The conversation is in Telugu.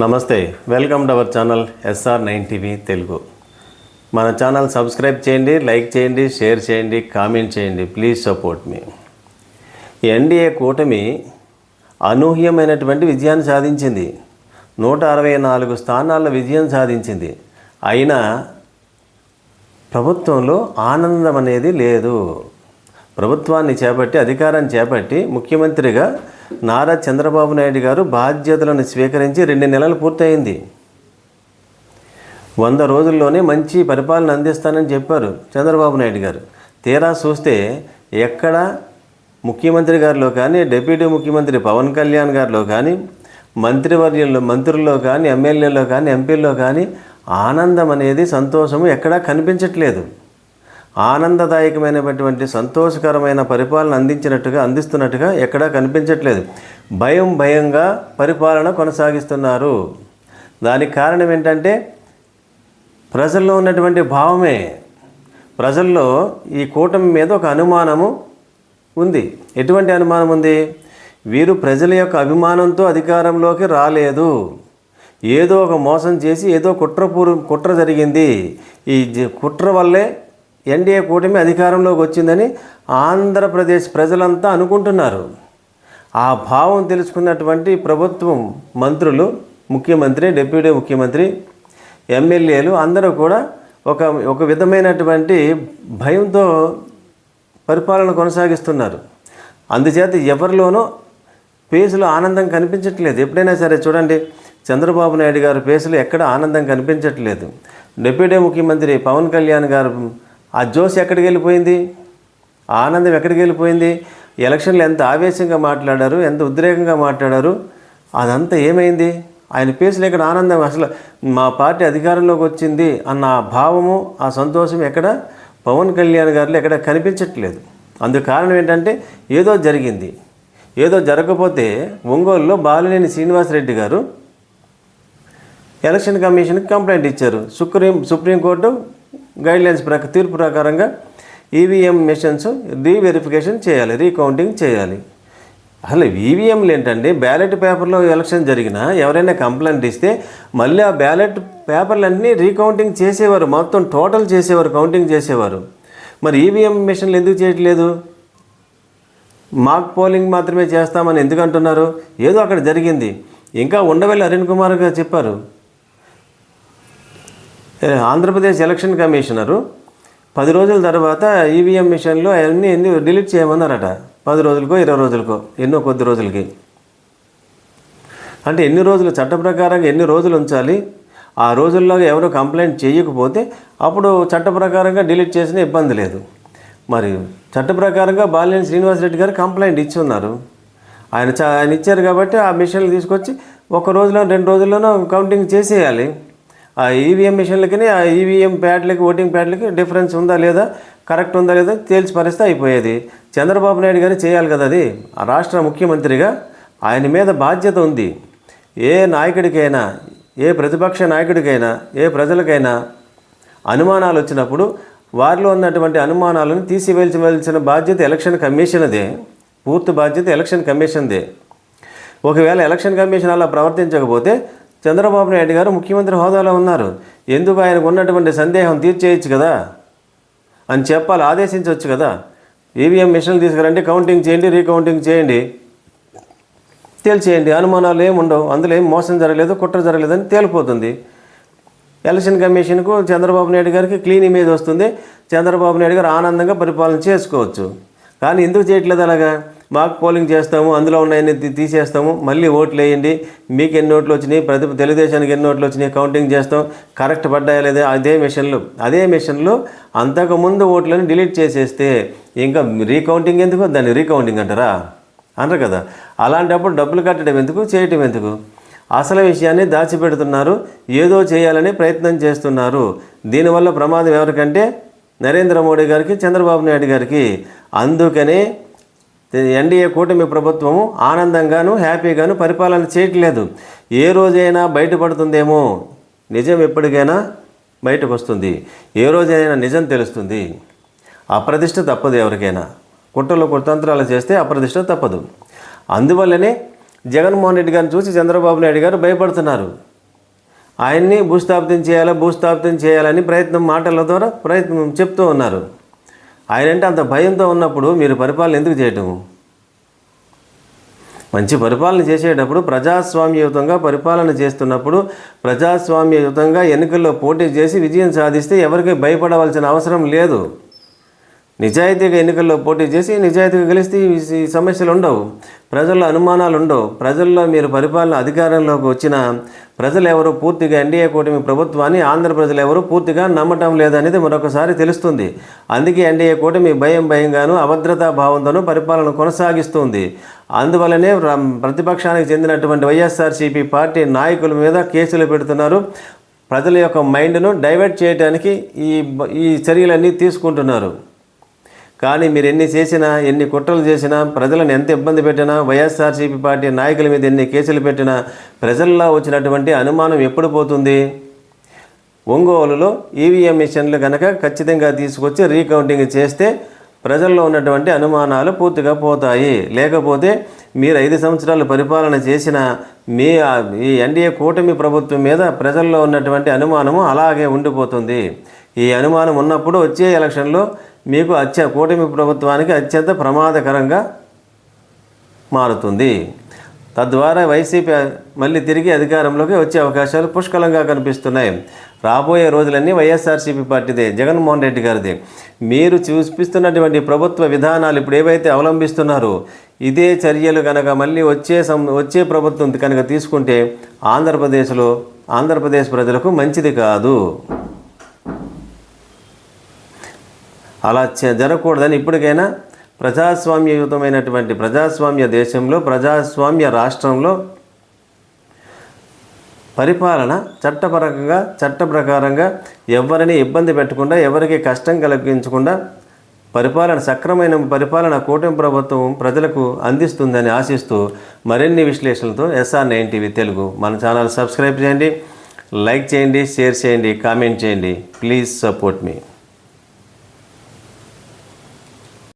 నమస్తే welcome to our channel SR nine TV Telugu. మన ఛానల్ సబ్స్క్రైబ్ చేయండి లైక్ చేయండి షేర్ చేయండి కామెంట్ చేయండి ప్లీజ్ సపోర్ట్ మీ. ఎన్డీఏ కూటమి అనూహ్యమైనటువంటి విజయాన్ని సాధించింది. నూట అరవై నాలుగు స్థానాల్లో విజయం సాధించింది. అయినా ప్రభుత్వంలో ఆనందం అనేది లేదు. ప్రభుత్వాన్ని చేపట్టి అధికారం చేపట్టి ముఖ్యమంత్రిగా నారా చంద్రబాబు నాయుడు గారు బాధ్యతలను స్వీకరించి రెండు నెలలు పూర్తయింది. వంద రోజుల్లోనే మంచి పరిపాలన అందిస్తానని చెప్పారు చంద్రబాబు నాయుడు గారు. తీరా చూస్తే ఎక్కడ ముఖ్యమంత్రి గారిలో కానీ డిప్యూటీ ముఖ్యమంత్రి పవన్ కళ్యాణ్ గారిలో కానీ మంత్రివర్యుల్లో మంత్రుల్లో కానీ ఎమ్మెల్యేలో కానీ ఎంపీల్లో కానీ ఆనందం అనేది సంతోషము ఎక్కడా కనిపించట్లేదు. ఆనందదాయకమైనటువంటి సంతోషకరమైన పరిపాలన అందించినట్టుగా అందిస్తున్నట్టుగా ఎక్కడా కనిపించట్లేదు. భయం భయంగా పరిపాలన కొనసాగిస్తున్నారు. దానికి కారణం ఏంటంటే ప్రజల్లో ఉన్నటువంటి భావమే. ప్రజల్లో ఈ కూటమి మీద ఒక అనుమానము ఉంది. ఎటువంటి అనుమానం ఉంది? వీరు ప్రజల యొక్క అభిమానంతో అధికారంలోకి రాలేదు. ఏదో ఒక మోసం చేసి ఏదో కుట్రపూర్ కుట్ర జరిగింది. ఈ కుట్ర వల్లే ఎన్డీఏ కూటమి అధికారంలోకి వచ్చిందని ఆంధ్రప్రదేశ్ ప్రజలంతా అనుకుంటున్నారు. ఆ భావం తెలుసుకున్నటువంటి ప్రభుత్వం మంత్రులు ముఖ్యమంత్రి డిప్యూటీ ముఖ్యమంత్రి ఎమ్మెల్యేలు అందరూ కూడా ఒక ఒక విధమైనటువంటి భయంతో పరిపాలన కొనసాగిస్తున్నారు. అందుచేత ఎవరిలోనూ పేసులు ఆనందం కనిపించట్లేదు. ఎప్పుడైనా సరే చూడండి చంద్రబాబు నాయుడు గారు పేసులు ఎక్కడ ఆనందం కనిపించట్లేదు. డిప్యూటీ ముఖ్యమంత్రి పవన్ కళ్యాణ్ గారు ఆ జోష్ ఎక్కడికి వెళ్ళిపోయింది? ఆనందం ఎక్కడికి వెళ్ళిపోయింది? ఎలక్షన్లు ఎంత ఆవేశంగా మాట్లాడారు? ఎంత ఉద్రేకంగా మాట్లాడారు? అదంతా ఏమైంది? ఆయన ఫేస్లో ఎక్కడ ఆనందం అసలు మా పార్టీ అధికారంలోకి వచ్చింది అన్న ఆ భావము ఆ సంతోషం ఎక్కడ? పవన్ కళ్యాణ్ గారిలో ఎక్కడ కనిపించట్లేదు. అందుకు కారణం ఏంటంటే ఏదో జరిగింది. ఏదో జరగకపోతే ఒంగోలులో బాలినేని శ్రీనివాసరెడ్డి గారు ఎలక్షన్ కమిషన్కి కంప్లైంట్ ఇచ్చారు. సుప్రీం సుప్రీంకోర్టు గైడ్లైన్స్ ప్రక తీర్పు ప్రకారంగా ఈవీఎం మిషన్స్ రీవెరిఫికేషన్ చేయాలి రీకౌంటింగ్ చేయాలి. అసలు ఈవీఎంలు ఏంటండి? బ్యాలెట్ పేపర్లో ఎలక్షన్ జరిగినా ఎవరైనా కంప్లైంట్ ఇస్తే మళ్ళీ ఆ బ్యాలెట్ పేపర్లన్నీ రీకౌంటింగ్ చేసేవారు. మొత్తం టోటల్ చేసేవారు కౌంటింగ్ చేసేవారు. మరి ఈవీఎం మిషన్లు ఎందుకు చేయట్లేదు? మాక్ పోలింగ్ మాత్రమే చేస్తామని ఎందుకంటున్నారు ఏదో అక్కడ జరిగింది. ఇంకా ఉండవల్లి అరుణ్ కుమార్ గారు చెప్పారు. ఆంధ్రప్రదేశ్ ఎలక్షన్ కమిషనరు పది రోజుల తర్వాత ఈవీఎం మిషన్లు అవన్నీ ఎన్ని డిలీట్ చేయమన్నారట. పది రోజులకో ఇరవై రోజులకో ఎన్నో కొద్ది రోజులకి. అంటే ఎన్ని రోజులు చట్ట ప్రకారంగా ఎన్ని రోజులు ఉంచాలి ఆ రోజుల్లో ఎవరు కంప్లైంట్ చేయకపోతే అప్పుడు చట్ట ప్రకారంగా డిలీట్ చేసిన ఇబ్బంది లేదు. మరి చట్ట ప్రకారంగా బాలినేని శ్రీనివాసరెడ్డి గారు కంప్లైంట్ ఇచ్చి ఉన్నారు ఆయన ఆయన ఇచ్చారు కాబట్టి ఆ మిషన్లు తీసుకొచ్చి ఒక రోజులో రెండు రోజుల్లోనో కౌంటింగ్ చేసేయాలి. ఆ ఈవీఎం మిషన్లకి ఆ ఈవీఎం ప్యాడ్లకి ఓటింగ్ ప్యాడ్లకి డిఫరెన్స్ ఉందా లేదా కరెక్ట్ ఉందా లేదా తేల్చి పరిస్తే అయిపోయేది. చంద్రబాబు నాయుడు గారు చేయాలి కదా అది. ఆ రాష్ట్ర ముఖ్యమంత్రిగా ఆయన మీద బాధ్యత ఉంది. ఏ నాయకుడికైనా ఏ ప్రతిపక్ష నాయకుడికైనా ఏ ప్రజలకైనా అనుమానాలు వచ్చినప్పుడు వారిలో ఉన్నటువంటి అనుమానాలను తీసివేల్చవలసిన బాధ్యత ఎలక్షన్ కమిషన్దే. పూర్తి బాధ్యత ఎలక్షన్ కమిషన్దే. ఒకవేళ ఎలక్షన్ కమిషన్ అలా ప్రవర్తించకపోతే చంద్రబాబు నాయుడు గారు ముఖ్యమంత్రి హోదాలో ఉన్నారు. ఎందుకు ఆయనకు ఉన్నటువంటి సందేహం తీర్చేయచ్చు కదా? అని చెప్పాలి ఆదేశించవచ్చు కదా? ఈవీఎం మిషన్లు తీసుకురండి కౌంటింగ్ చేయండి రీకౌంటింగ్ చేయండి. తేల్చేయండి అనుమానాలు ఏమి ఉండవు. అందులో ఏం మోసం జరగలేదు కుట్ర జరగలేదని తేలిపోతుంది. ఎలక్షన్ కమిషన్కు చంద్రబాబు నాయుడు గారికి క్లీన్ ఇమేజ్ వస్తుంది. చంద్రబాబు నాయుడు గారు ఆనందంగా పరిపాలన చేసుకోవచ్చు. కానీ ఎందుకు చేయట్లేదు అలాగా? మాకు పోలింగ్ చేస్తాము అందులో ఉన్నాయని తీసేస్తాము మళ్ళీ ఓట్లు వేయండి. మీకు ఎన్ని ఓట్లు వచ్చినాయి? ప్రతి తెలుగుదేశానికి ఎన్ని ఓట్లు వచ్చినాయి? కౌంటింగ్ చేస్తాం. కరెక్ట్ పడ్డాయా లేదా? అదే మిషన్లు. అదే మిషన్లు అంతకుముందు ఓట్లను డిలీట్ చేసేస్తే ఇంకా రీకౌంటింగ్ ఎందుకు? దాన్ని రీకౌంటింగ్ అంటారా? అనరు కదా. అలాంటప్పుడు డబ్బులు కట్టడం ఎందుకు? చేయటం ఎందుకు? అసలు విషయాన్ని దాచిపెడుతున్నారు. ఏదో చేయాలని ప్రయత్నం చేస్తున్నారు. దీనివల్ల ప్రమాదం ఎవరికంటే నరేంద్ర మోడీ గారికి చంద్రబాబు నాయుడు గారికి. అందుకనే ఎన్డీఏ కూటమి ప్రభుత్వము. ఆనందంగాను హ్యాపీగాను పరిపాలన చేయట్లేదు. ఏ రోజైనా బయటపడుతుందేమో. నిజం ఎప్పటికైనా బయటకు వస్తుంది ఏ రోజైనా నిజం తెలుస్తుంది. అప్రతిష్ట తప్పదు ఎవరికైనా. కుట్రలు కుతంత్రాలు చేస్తే అప్రతిష్ట తప్పదు. అందువల్లనే జగన్మోహన్ రెడ్డి గారిని చూసి చంద్రబాబు నాయుడు గారు భయపడుతున్నారు. ఆయన్ని భూస్థాపితం చేయాలా భూస్థాపితం చేయాలని ప్రయత్నం మాటల ద్వారా ప్రయత్నం చెప్తూ ఉన్నారు. ఆయన అంటే అంత భయంతో ఉన్నప్పుడు మీరు పరిపాలన ఎందుకు చేయటం? మంచి పరిపాలన చేసేటప్పుడు ప్రజాస్వామ్యయుతంగా పరిపాలన చేస్తున్నప్పుడు ప్రజాస్వామ్యయుతంగా ఎన్నికల్లో పోటీ చేసి విజయం సాధిస్తే ఎవరికి భయపడవలసిన అవసరం లేదు. నిజాయితీగా ఎన్నికల్లో పోటీ చేసి నిజాయితీగా గెలిస్తే ఈ సమస్యలు ఉండవు. ప్రజల్లో అనుమానాలు ఉండవు ప్రజల్లో మీరు పరిపాలన అధికారంలోకి వచ్చిన ప్రజలు ఎవరు పూర్తిగా ఎన్డీఏ కూటమి ప్రభుత్వాన్ని ఆంధ్ర ప్రజలు ఎవరు పూర్తిగా నమ్మటం లేదనేది మరొకసారి తెలుస్తుంది. అందుకే ఎన్డీఏ కూటమి భయం భయంగాను అభద్రతా భావంతోనూ పరిపాలన కొనసాగిస్తుంది. అందువలనే ప్రతిపక్షానికి చెందినటువంటి వైఎస్ఆర్సీపీ పార్టీ నాయకుల మీద కేసులు పెడుతున్నారు. ప్రజల యొక్క మైండ్ను డైవర్ట్ చేయడానికి ఈ ఈ చర్యలన్నీ తీసుకుంటున్నారు. కానీ మీరు ఎన్ని చేసినా ఎన్ని కుట్రలు చేసినా ప్రజలను ఎంత ఇబ్బంది పెట్టినా వైఎస్ఆర్సీపీ పార్టీ నాయకుల మీద ఎన్ని కేసులు పెట్టినా ప్రజల్లో వచ్చినటువంటి అనుమానం ఎప్పుడు పోతుంది? ఒంగోలులో ఈవీఎం మిషన్లు కనుక ఖచ్చితంగా తీసుకొచ్చి రీకౌంటింగ్ చేస్తే ప్రజల్లో ఉన్నటువంటి అనుమానాలు పూర్తిగా పోతాయి. లేకపోతే మీరు ఐదు సంవత్సరాలు పరిపాలన చేసిన మీ ఈ ఎన్డీఏ కూటమి ప్రభుత్వం మీద ప్రజల్లో ఉన్నటువంటి అనుమానము అలాగే ఉండిపోతుంది. ఈ అనుమానం ఉన్నప్పుడు వచ్చే ఎలక్షన్లో మీకు అత్య కూటమి ప్రభుత్వానికి అత్యంత ప్రమాదకరంగా మారుతుంది. తద్వారా వైసీపీ మళ్ళీ తిరిగి అధికారంలోకి వచ్చే అవకాశాలు పుష్కలంగా కనిపిస్తున్నాయి. రాబోయే రోజులన్నీ వైఎస్ఆర్సీపీ పార్టీదే జగన్మోహన్ రెడ్డి గారిది. మీరు చూపిస్తున్నటువంటి ప్రభుత్వ విధానాలు ఇప్పుడు ఏవైతే అవలంబిస్తున్నారో ఇదే చర్యలు కనుక మళ్ళీ వచ్చే సం వచ్చే ప్రభుత్వం కనుక తీసుకుంటే ఆంధ్రప్రదేశ్లో ఆంధ్రప్రదేశ్ ప్రజలకు మంచిది కాదు. అలా జరగకూడదని ఇప్పటికైనా ప్రజాస్వామ్యయుతమైనటువంటి ప్రజాస్వామ్య దేశంలో ప్రజాస్వామ్య రాష్ట్రంలో పరిపాలన చట్టపరంగా చట్ట ప్రకారంగా ఎవరిని ఇబ్బంది పెట్టకుండా ఎవరికి కష్టం కలిగించకుండా పరిపాలన సక్రమైన పరిపాలన కూటమి ప్రభుత్వం ప్రజలకు అందిస్తుందని ఆశిస్తూ మరిన్ని విశ్లేషణలతో ఎస్ఆర్ నైన్ టీవీ తెలుగు మన ఛానల్ సబ్స్క్రైబ్ చేయండి లైక్ చేయండి షేర్ చేయండి కామెంట్ చేయండి. Please support me.